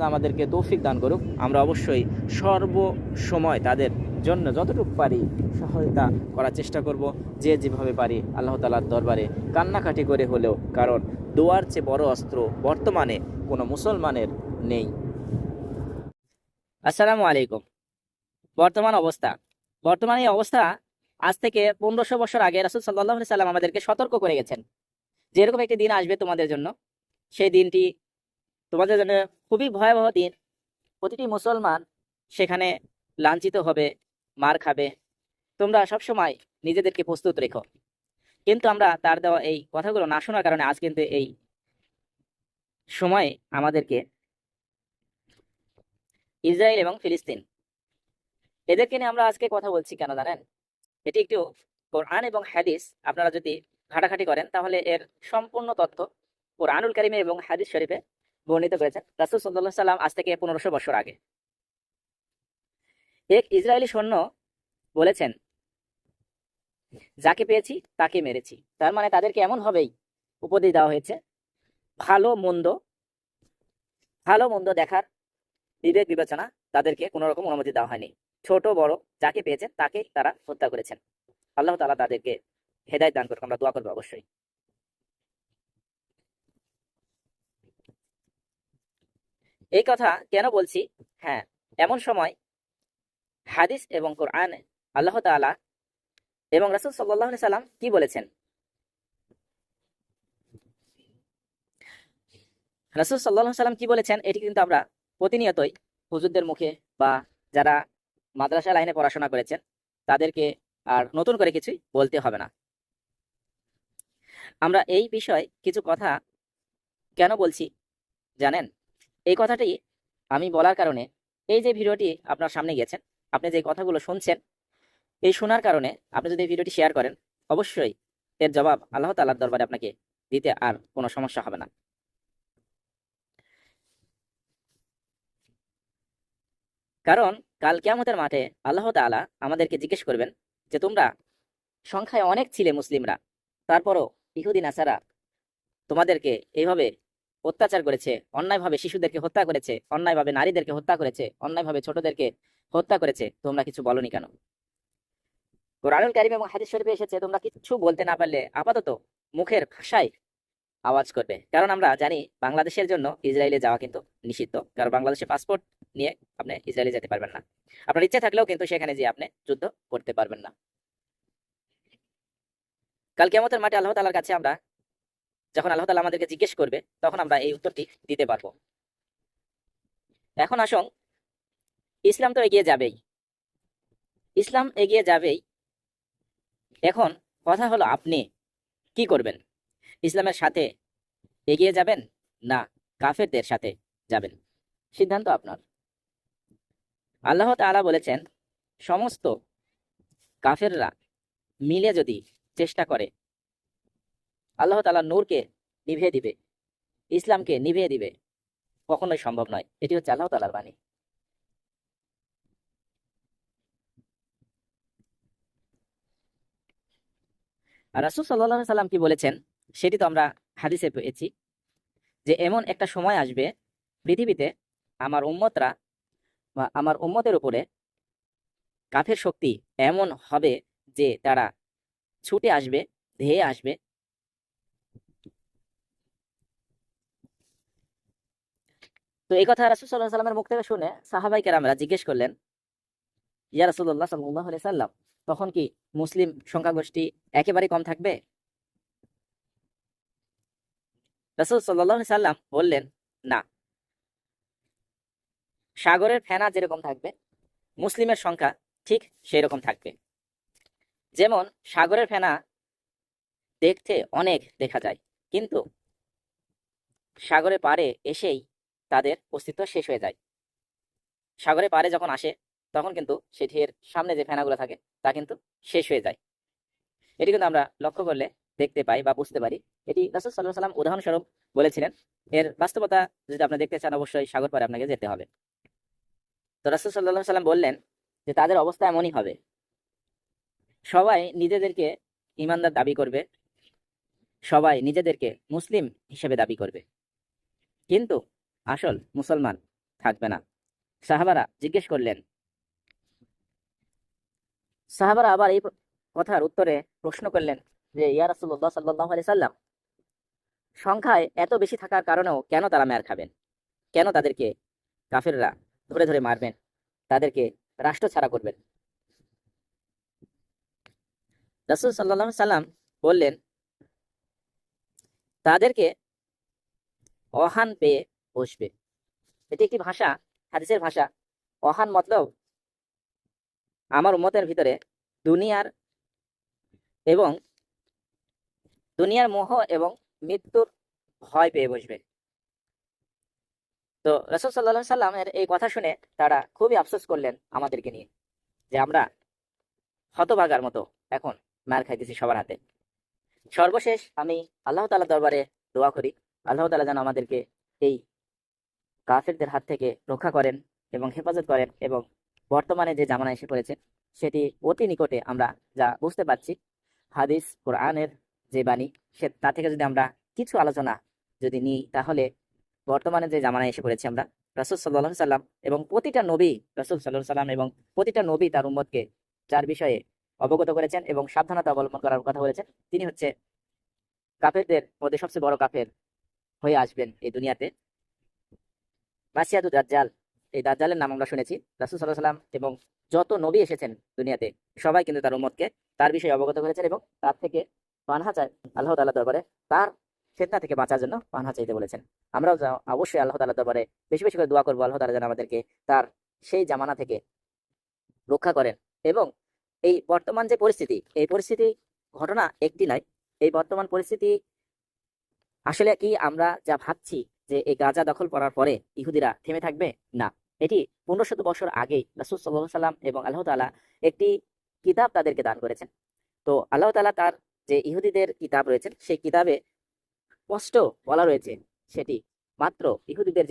আমাদেরকে তৌফিক দান করুক। আমরা অবশ্যই সর্ব সময় তাদের জন্য যতটুকু পারি সহায়তা করার চেষ্টা করব। যে যেভাবে পারি আল্লাহ তালার দরবারে কান্নাকাটি করে হলেও, কারণ দোয়ার চেয়ে বড় অস্ত্র বর্তমানে কোনো মুসলমানের নেই। আসসালামু আলাইকুম। বর্তমান অবস্থা। বর্তমান এই অবস্থা আজ থেকে পনেরোশো বছর আগে রাসুল সাল্লাহ সাল্লাম আমাদেরকে সতর্ক করে গেছেন। যেরকম একটি দিন আসবে তোমাদের জন্য, সেই দিনটি তোমাদের জন্য খুবই ভয়াবহ দিন। প্রতিটি মুসলমান সেখানে লাঞ্ছিত হবে, মার খাবে। তোমরা সবসময় নিজেদেরকে প্রস্তুত রেখো। কিন্তু আমরা তার দেওয়া এই কথাগুলো না শোনার কারণে আজ কিন্তু এই সময়ে আমাদেরকে ইসরায়েল এবং ফিলিস্তিন, এদেরকে নিয়ে আমরা আজকে কথা বলছি কেন জানেন? এটি একটু কোরআন এবং হাদিস আপনারা যদি ঘাটাঘাটি করেন তাহলে এর সম্পূর্ণ তথ্য কোরআনুল কারিমে এবং হাদিস শরীফে বর্ণিত করেছেন রাসুল সাল্লাহ সাল্লাম আজ থেকে পনেরোশো বছর আগে। এক ইসরায়েলি সৈন্য বলেছেন, যাকে পেয়েছি, তাকে মেরেছি। তার মানে তাদেরকে এমন ভাবেই উপদেশ দেওয়া হয়েছে, ভালো মন্দ ভালো মন্দ দেখার বিবেক বিবেচনা তাদেরকে কোনো রকম অনুমতি দেওয়া হয়নি। ছোট, বড়, যাকে পেয়েছেন তাকে তারা হত্যা করেছেন। আল্লাহ তালা তাদেরকে হেদায়ত দান করুক, আমরা দোয়া করব অবশ্যই। এই কথা কেন বলছি? হ্যাঁ এমন সময় হাদিস এবং কোরআন আল্লাহ তাআলা এবং রাসূল সাল্লাল্লাহু সাল্লাম কি বলেছেন? রাসূল আলাইহি সাল্লাম কি বলেছেন? এটি কিন্তু আমরা প্রতিনিয়তই হুজুরদের মুখে বা যারা মাদ্রাসা লাইনে পড়াশোনা করেছেন, তাদেরকে আর নতুন করে কিছুই বলতে হবে না। আমরা এই বিষয়ে কিছু কথা কেন বলছি জানেন? এই কথাটি আমি বলার কারণে এই যে ভিডিওটি আপনার সামনে গেছেন আপনি যে কথাগুলো শুনছেন, এই শোনার কারণে আপনি যদি ভিডিওটি শেয়ার করেন, অবশ্যই এর জবাব আল্লাহ তাআলার দরবারে আপনাকে দিতে আর কোনো সমস্যা হবে না। কারণ কাল কিয়ামতের মাঠে আল্লাহ তাআলা আমাদেরকে জিজ্ঞেস করবেন যে, তোমরা সংখ্যায় অনেক ছিলে মুসলিমরা, তারপরও ইহুদিন নাসারা তোমাদেরকে এইভাবে অত্যাচার করেছে, অন্যায়ভাবে শিশুদেরকে হত্যা করেছে, অন্যায়ভাবে নারীদেরকে হত্যা করেছে, অন্যায়ভাবে ছোটদেরকে হত্যা করেছে, তোমরা কিছু বলনি কেন? কোরআনুল কারিম এবং হাদিস শরীফে এসেছে, তোমরা কিছু বলতে না পারলে আপাতত মুখের ভাষায় আওয়াজ করবে। কারণ আমরা জানি বাংলাদেশের জন্য ইসরায়েলে যাওয়া কিন্তু নিষিদ্ধ। কারণ বাংলাদেশে পাসপোর্ট নিয়ে আপনি ইসরায়েলে যেতে পারবেন না। আপনার ইচ্ছে থাকলেও কিন্তু সেখানে যে আপনি যুদ্ধ করতে পারবেন না। কাল কেমতের মাঠে আল্লাহ তালার কাছে আমরা যখন আল্লাহ তালা আমাদেরকে জিজ্ঞেস করবে, তখন আমরা এই উত্তরটি দিতে পারব। এখন আসুন, ইসলাম তো এগিয়ে যাবেই। ইসলাম এগিয়ে যাবেই। এখন কথা হলো আপনি কি করবেন? ইসলামের সাথে এগিয়ে যাবেন না কাফেরদের সাথে যাবেন? সিদ্ধান্ত আপনার। আল্লাহ তাআলা বলেছেন, সমস্ত কাফেররা মিলে যদি চেষ্টা করে আল্লাহ তাআলা নূরকে নিভিয়ে দিবে, ইসলামকে নিভিয়ে দিবে। কখনোই সম্ভব নয়। এটি হচ্ছে আল্লাহ তালার বাণী। আর রাসূল আলাইহি সাল্লাম কি বলেছেন? সেটি তো আমরা হাদিসে পেয়েছি যে এমন একটা সময় আসবে পৃথিবীতে আমার উম্মতরা বা আমার উম্মতের উপরে কাফের শক্তি এমন হবে যে তারা ছুটে আসবে, ধেয়ে আসবে তো এই কথা রাসূল আলাইহি সাল্লামের মুখ থেকে শুনে সাহাবাই কেরামরা জিজ্ঞেস করলেন, ইয়া রাসূলুল্লাহ সাল্লাল্লাহু আলাইহি সাল্লাম তখন কি মুসলিম সংখ্যাগোষ্ঠী একেবারে কম থাকবে? রাসূল আলাইহি সাল্লাম বললেন, না। সাগরের ফেনা যেরকম থাকবে, মুসলিমের সংখ্যা ঠিক সেই রকম থাকবে। যেমন সাগরের ফেনা দেখতে অনেক দেখা যায়, কিন্তু সাগরের পাড়ে এসেই তাদের অস্তিত্ব শেষ হয়ে যায়। সাগরের পাড়ে যখন আসে, তখন কিন্তু সেটির সামনে যে ফেনাগুলো থাকে, তা কিন্তু শেষ হয়ে যায়। এটি কিন্তু আমরা লক্ষ্য করলে দেখতে পাই বা বুঝতে পারি। এটি রাসুল সাল্লাহ সাল্লাম উদাহরণস্বরূপ বলেছিলেন, এর বাস্তবতা যদি আপনি দেখতে চান, অবশ্যই সাগর পারে আপনাকে যেতে হবে। তো রাসুল সাল্লাহ সাল্লাম বললেন যে, তাদের অবস্থা এমনই হবে। সবাই নিজেদেরকে ইমানদার দাবি করবে। সবাই নিজেদেরকে মুসলিম হিসেবে দাবি করবে। কিন্তু আসল মুসলমান থাকবে না। সাহাবারা জিজ্ঞেস করলেন, সাহাবারা আবার এই কথার উত্তরে প্রশ্ন করলেন যে, ইয়া রাসূলুল্লাহ সাল্লাল্লাহু আলাইহি সাল্লাম, সংখ্যায় এত বেশি থাকার কারণেও কেন তারা মেয়ার খাবেন? কেন তাদেরকে কাফেররা ধরে ধরে মারবেন? তাদেরকে রাষ্ট্র ছাড়া করবেন? রাসূল আলাইহি সাল্লাম বললেন, তাদেরকে অহান পেয়ে বসবে। এটি একটি ভাষা, হাদিসের ভাষা। অহান মতলব আমার উম্মতের ভিতরে দুনিয়ার এবং দুনিয়ার মোহ এবং মৃত্যুর ভয় পেয়ে বসবে। তো রসুল সাল্লাহ সাল্লামের এই কথা শুনে তারা খুবই আফসোস করলেন আমাদেরকে নিয়ে, যে আমরা হতভাগার মতো এখন মার খাইতেছি সবার হাতে। সর্বশেষ আমি আল্লাহ তালা দরবারে দোয়া করি। আল্লাহ তালা যেন আমাদেরকে এই কাফেরদের হাত থেকে রক্ষা করেন এবং হেফাজত করেন এবং বর্তমানে যে জামানা এসে পড়েছে, সেটি অতি নিকটে আমরা যা বুঝতে পারছি। হাদিস, কোরআনের যে বাণী, সে তা থেকে যদি আমরা কিছু আলোচনা যদি নিই, তাহলে বর্তমানে যে জামানায় এসে পড়েছি আমরা, রাসুল সাল্লাহ সাল্লাম এবং প্রতিটা নবী, রাসুল সাল্লাহ সাল্লাম এবং প্রতিটা নবী তার উম্মতকে যার বিষয়ে অবগত করেছেন এবং সাবধানতা অবলম্বন করার কথা বলেছেন, তিনি হচ্ছে কাফেরদের মধ্যে সবচেয়ে বড় কাফের হয়ে আসবেন এই দুনিয়াতে। মাসিয়াদু দাজ্জাল। এই দাজ্জালের নাম আমরা শুনেছি, রাসুল সাল্লাহ সাল্লাম এবং যত নবী এসেছেন দুনিয়াতে, সবাই কিন্তু তার উম্মতকে তার বিষয়ে অবগত করেছেন এবং তার থেকে পানহা চায় আল্লাহ তাল্লাহ দরবারে, তার ফেতনা থেকে বাঁচার জন্য পানহা চাইতে বলেছেন। আমরাও অবশ্যই আল্লাহ তাল্লাহ দরবারে বেশি বেশি করে দোয়া করব, আল্লাহ তালা যেন আমাদেরকে তার সেই জামানা থেকে রক্ষা করেন এবং এই বর্তমান যে পরিস্থিতি, এই পরিস্থিতি ঘটনা একটি নয় এই বর্তমান পরিস্থিতি আসলে কি আমরা যা ভাবছি যে এই গাজা দখল করার পরে ইহুদিরা থেমে থাকবে? না। এটি পনেরো শত বছর আগেই রাসুল সাল্লাহ সাল্লাম এবং আল্লাহ তালা একটি কিতাব তাদেরকে দান করেছেন। তো আল্লাহ তালা তার যে ইহুদিদের কিতাব রয়েছেন সেই কিতাবে স্পষ্ট বলা রয়েছে সেটি মাত্র ইহুদিদের যে